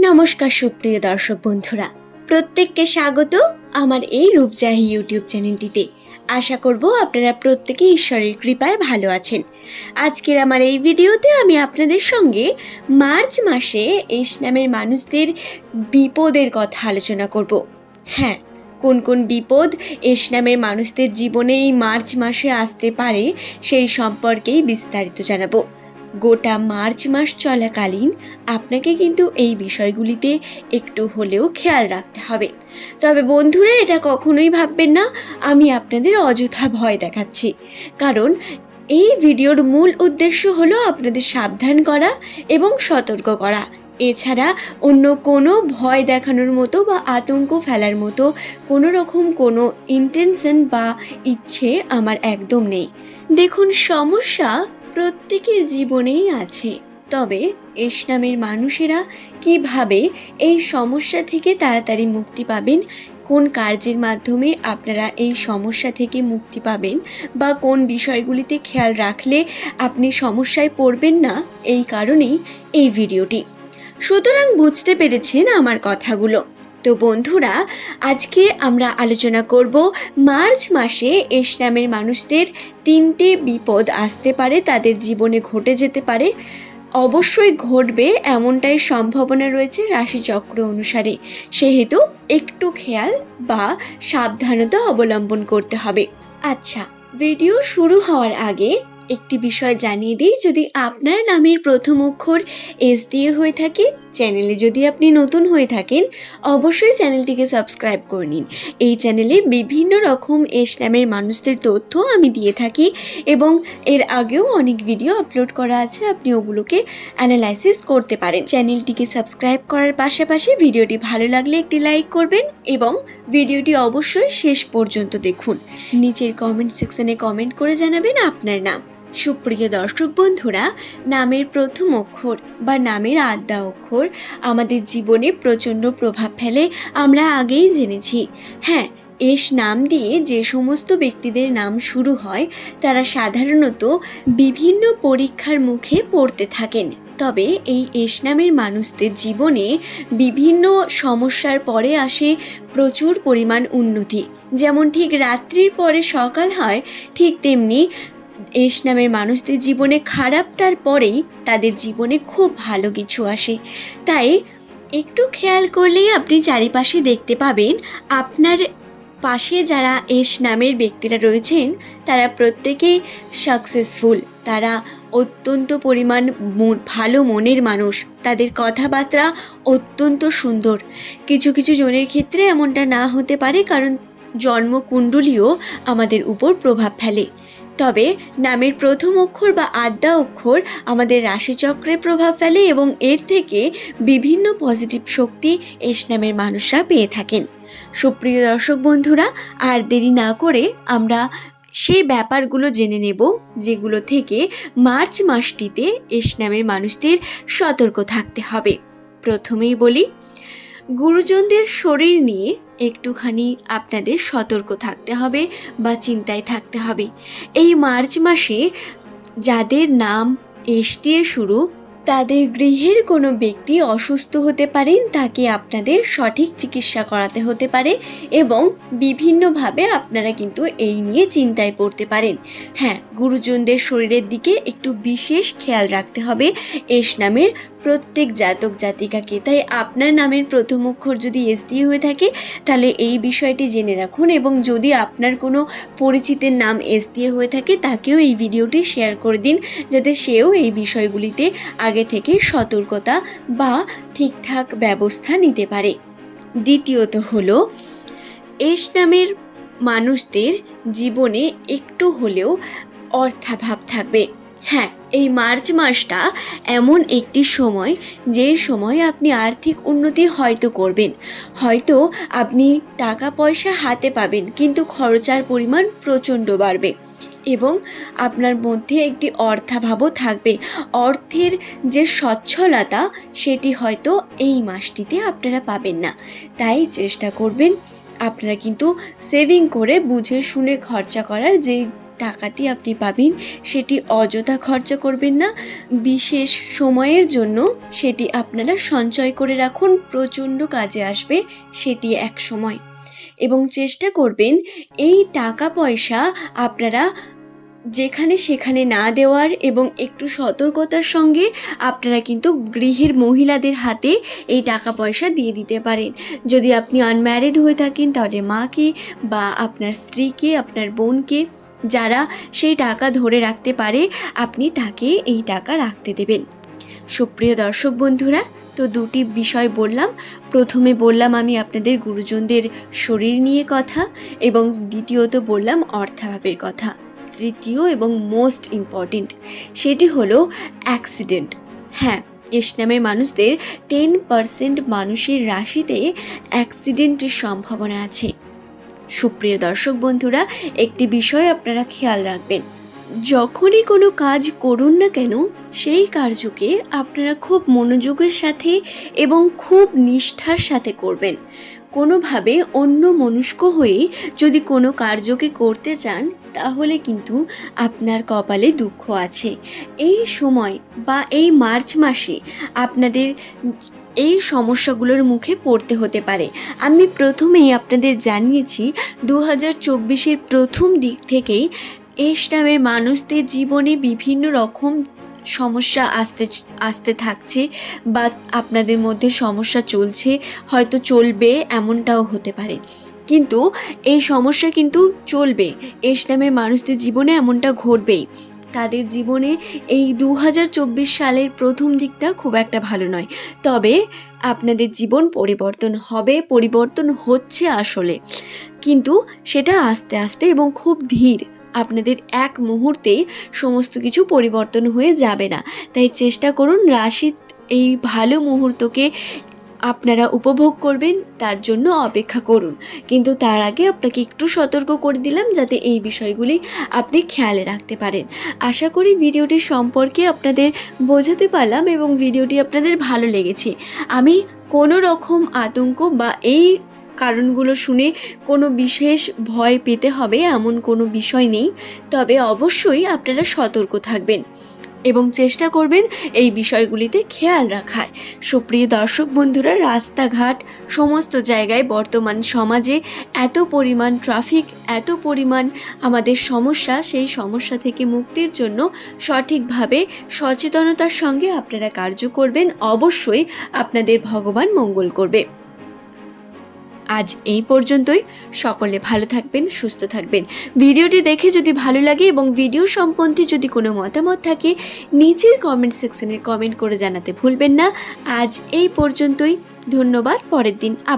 নমস্কার সুপ্রিয় দর্শক বন্ধুরা। প্রত্যেককে স্বাগত আমার এই রূপজাহি ইউটিউব চ্যানেলটিতে। আশা করব আপনারা প্রত্যেকে ঈশ্বরের কৃপায় ভালো আছেন। আজকের আমার এই ভিডিওতে আমি আপনাদের সঙ্গে মার্চ মাসে এস নামের মানুষদের বিপদের কথা আলোচনা করব। হ্যাঁ কোন কোন বিপদ এস নামের মানুষদের জীবনে এই মার্চ মাসে আসতে পারে সেই সম্পর্কেই বিস্তারিত জানাব। গোটা মার্চ মাস চলাকালীন আপনাকে কিন্তু এই বিষয়গুলিতে একটু হলেও খেয়াল রাখতে হবে। তবে বন্ধুরা, এটা কখনোই ভাববেন না, আমি আপনাদের অযথা ভয় দেখাচ্ছি। কারণ এই ভিডিওর মূল উদ্দেশ্য হলো আপনাদের সাবধান করা এবং সতর্ক করা। এছাড়া অন্য কোনো ভয় দেখানোর মতো বা আতঙ্ক ফেলার মতো কোনো রকম কোনো ইন্টেনশন বা ইচ্ছে আমার একদম নেই। দেখুন, সমস্যা প্রত্যেকের জীবনেই আছে। তবে ইসলামের মানুষেরা কীভাবে এই সমস্যা থেকে তাড়াতাড়ি মুক্তি পাবেন, কোন কার্যের মাধ্যমে আপনারা এই সমস্যা থেকে মুক্তি পাবেন বা কোন বিষয়গুলিতে খেয়াল রাখলে আপনি সমস্যায় পড়বেন না, এই কারণেই এই ভিডিওটি। সুতরাং বুঝতে পেরেছেন আমার কথাগুলো। তো বন্ধুরা, আজকে আমরা আলোচনা করব মার্চ মাসে এস নামের মানুষদের তিনটে বিপদ আসতে পারে, তাদের জীবনে ঘটে যেতে পারে। অবশ্যই ঘটবে এমনটাই সম্ভাবনা রয়েছে রাশিচক্র অনুসারে। সেহেতু একটু খেয়াল বা সাবধানতা অবলম্বন করতে হবে। আচ্ছা ভিডিও শুরু হওয়ার আগে একটি বিষয় জানিয়ে দিই, যদি আপনার নামের প্রথম অক্ষর এস দিয়ে হয়ে থাকে, চ্যানেলে যদি আপনি নতুন হয়ে থাকেন, অবশ্যই চ্যানেলটিকে সাবস্ক্রাইব করে নিন। এই চ্যানেলে বিভিন্ন রকম এস নামের মানুষদের তথ্য আমি দিয়ে থাকি এবং এর আগেও অনেক ভিডিও আপলোড করা আছে, আপনি ওগুলোকে অ্যানালাইসিস করতে পারেন। চ্যানেলটিকে সাবস্ক্রাইব করার পাশাপাশি ভিডিওটি ভালো লাগলে একটি লাইক করবেন এবং ভিডিওটি অবশ্যই শেষ পর্যন্ত দেখুন। নিচের কমেন্ট সেকশনে কমেন্ট করে জানাবেন আপনার নাম। সুপ্রিয় দর্শক বন্ধুরা, নামের প্রথম অক্ষর বা নামের আদ্যা অক্ষর আমাদের জীবনে প্রচণ্ড প্রভাব ফেলে, আমরা আগেই জেনেছি। হ্যাঁ এস নাম দিয়ে যে সমস্ত ব্যক্তিদের নাম শুরু হয়, তারা সাধারণত বিভিন্ন পরীক্ষার মুখে পড়তে থাকেন। তবে এই এস নামের মানুষদের জীবনে বিভিন্ন সমস্যার পরে আসে প্রচুর পরিমাণ উন্নতি। যেমন ঠিক রাত্রির পরে সকাল হয়, ঠিক তেমনি এস নামের মানুষদের জীবনে খারাপটার পরেই তাদের জীবনে খুব ভালো কিছু আসে। তাই একটু খেয়াল করলেই আপনি চারিপাশে দেখতে পাবেন, আপনার পাশে যারা এস নামের ব্যক্তিরা রয়েছেন, তারা প্রত্যেকেই সাকসেসফুল তারা অত্যন্ত পরিমাণ ভালো মনের মানুষ। তাদের কথাবার্তা অত্যন্ত সুন্দর। কিছু কিছু জনের ক্ষেত্রে এমনটা না হতে পারে কারণ জন্মকুণ্ডলীও আমাদের উপর প্রভাব ফেলে। তবে নামের প্রথম অক্ষর বা আদ্যা অক্ষর আমাদের রাশিচক্রে প্রভাব ফেলে এবং এর থেকে বিভিন্ন পজিটিভ শক্তি এস নামের মানুষরা পেয়ে থাকেন। সুপ্রিয় দর্শক বন্ধুরা, আর দেরি না করে আমরা সেই ব্যাপারগুলো জেনে নেব, যেগুলো থেকে মার্চ মাসটিতে এস নামের মানুষদের সতর্ক থাকতে হবে। প্রথমেই বলি গুরুজনদের শরীর নিয়ে একটুখানি আপনাদের সতর্ক থাকতে হবে বা চিন্তায় থাকতে হবে। এই মার্চ মাসে যাদের নাম এস দিয়ে শুরু, তাদের গৃহের কোনো ব্যক্তি অসুস্থ হতে পারেন তাকে আপনাদের সঠিক চিকিৎসা করাতে হতে পারে এবং বিভিন্নভাবে আপনারা কিন্তু এই নিয়ে চিন্তায় পড়তে পারেন। হ্যাঁ গুরুজনদের শরীরের দিকে একটু বিশেষ খেয়াল রাখতে হবে। এস নামের প্রত্যেক জাতক জাতিকাকে। তাই আপনার নামের প্রথম অক্ষর যদি এস দিয়ে হয়ে থাকে, তাহলে এই বিষয়টি জেনে রাখুন এবং যদি আপনার কোনো পরিচিতের নাম এস দিয়ে হয়ে থাকে, তাকেও এই ভিডিওটি শেয়ার করে দিন, যাতে সেও এই বিষয়গুলিতে আগে থেকে সতর্কতা বা ঠিকঠাক ব্যবস্থা নিতে পারে। দ্বিতীয়ত হলো এস নামের মানুষদের জীবনে একটু হলেও অর্থাভাব থাকবে। হ্যাঁ এই মার্চ মাসটা এমন একটি সময় যে সময় আপনি আর্থিক উন্নতি হয়তো করবেন। হয়তো আপনি টাকা পয়সা হাতে পাবেন, কিন্তু খরচার পরিমাণ প্রচণ্ড বাড়বে এবং আপনার মধ্যে একটি অর্থাভাবও থাকবে। অর্থের যে সচ্ছলতা, সেটি হয়তো এই মাসটিতে আপনারা পাবেন না। তাই চেষ্টা করবেন আপনারা কিন্তু সেভিং করে বুঝে শুনে খরচা করার যেই টাকাটি আপনি পাবেন, সেটি অযথা খরচা করবেন না। বিশেষ সময়ের জন্য সেটি আপনারা সঞ্চয় করে রাখুন, প্রচণ্ড কাজে আসবে সেটি এক সময়। এবং চেষ্টা করবেন, এই টাকা পয়সা আপনারা যেখানে সেখানে না দেওয়ার এবং একটু সতর্কতার সঙ্গে আপনারা কিন্তু গৃহের মহিলাদের হাতে এই টাকা পয়সা দিয়ে দিতে পারেন। যদি আপনি আনম্যারিড হয়ে থাকেন, তাহলে মাকে বা আপনার স্ত্রীকে, আপনার বোনকে যারা সেই টাকা ধরে রাখতে পারে, আপনি তাকে এই টাকা রাখতে দেবেন। সুপ্রিয় দর্শক বন্ধুরা, তো দুটি বিষয় বললাম। প্রথমে বললাম আমি আপনাদের গুরুজনদের শরীর নিয়ে কথা এবং দ্বিতীয়ত বললাম অর্থাভাবের কথা। তৃতীয় এবং মোস্ট ইম্পর্টেন্ট সেটি হলো অ্যাক্সিডেন্ট হ্যাঁ এস নামের মানুষদের টেন পার্সেন্ট মানুষের রাশিতে অ্যাক্সিডেন্টের সম্ভাবনা আছে। সুপ্রিয় দর্শক বন্ধুরা, একটি বিষয় আপনারা খেয়াল রাখবেন। যখনই কোনো কাজ করুন না কেন, সেই কার্যকে আপনারা খুব মনোযোগের সাথে এবং খুব নিষ্ঠার সাথে করবেন। কোনোভাবে অন্য মনস্ক হয়ে যদি কোনো কার্যকে করতে চান, তাহলে কিন্তু আপনার কপালে দুঃখ আছে। এই সময় বা এই মার্চ মাসে আপনাদের এই সমস্যাগুলোর মুখে পড়তে হতে পারে। আমি প্রথমেই আপনাদের জানিয়েছি দু হাজার চব্বিশের প্রথম দিক থেকেই এস নামের মানুষদের জীবনে বিভিন্ন রকম সমস্যা আসতে আসতে থাকছে বা আপনাদের মধ্যে সমস্যা চলছে, হয়তো চলবে এমনটাও হতে পারে। কিন্তু এই সমস্যা কিন্তু চলবে। এস নামের মানুষদের জীবনে এমনটা ঘটবেই। তাদের জীবনে এই দু হাজার চব্বিশ সালের প্রথম দিকটা খুব একটা ভালো নয়। তবে আপনাদের জীবন পরিবর্তন হবে, পরিবর্তন হচ্ছে আসলে। কিন্তু সেটা আস্তে আস্তে এবং খুব ধীর আপনাদের এক মুহূর্তে সমস্ত কিছু পরিবর্তন হয়ে যাবে না। তাই চেষ্টা করুন রাশি এই ভালো মুহূর্তকে আপনারা উপভোগ করবেন, তার জন্য অপেক্ষা করুন। কিন্তু তার আগে আপনাকে একটু সতর্ক করে দিলাম যাতে এই বিষয়গুলি আপনি খেয়ালে রাখতে পারেন। আশা করি ভিডিওটি সম্পর্কে আপনাদের বোঝাতে পারলাম এবং ভিডিওটি আপনাদের ভালো লেগেছে। আমি কোনো রকম আতঙ্ক বা এই কারণগুলো শুনে কোনো বিশেষ ভয় পেতে হবে এমন কোনো বিষয় নেই। তবে অবশ্যই আপনারা সতর্ক থাকবেন। এবং চেষ্টা করবেন এই বিষয়গুলিতে খেয়াল রাখার। সুপ্রিয় দর্শক বন্ধুরা, রাস্তাঘাট, সমস্ত জায়গায় বর্তমান সমাজে এত পরিমাণ ট্রাফিক এত পরিমাণ আমাদের সমস্যা, সেই সমস্যা থেকে মুক্তির জন্য সঠিকভাবে সচেতনতার সঙ্গে আপনারা কার্য করবেন। অবশ্যই আপনাদের ভগবান মঙ্গল করবে। আজ এই পর্যন্তই। সকলে ভালো থাকবেন, সুস্থ থাকবেন। ভিডিওটি দেখে যদি ভালো লাগে এবং ভিডিও সম্বন্ধে যদি কোনো মতামত থাকে নিচের কমেন্ট সেকশনে কমেন্ট করে জানাতে ভুলবেন না। আজ এই পর্যন্তই। ধন্যবাদ, পরের দিন আবার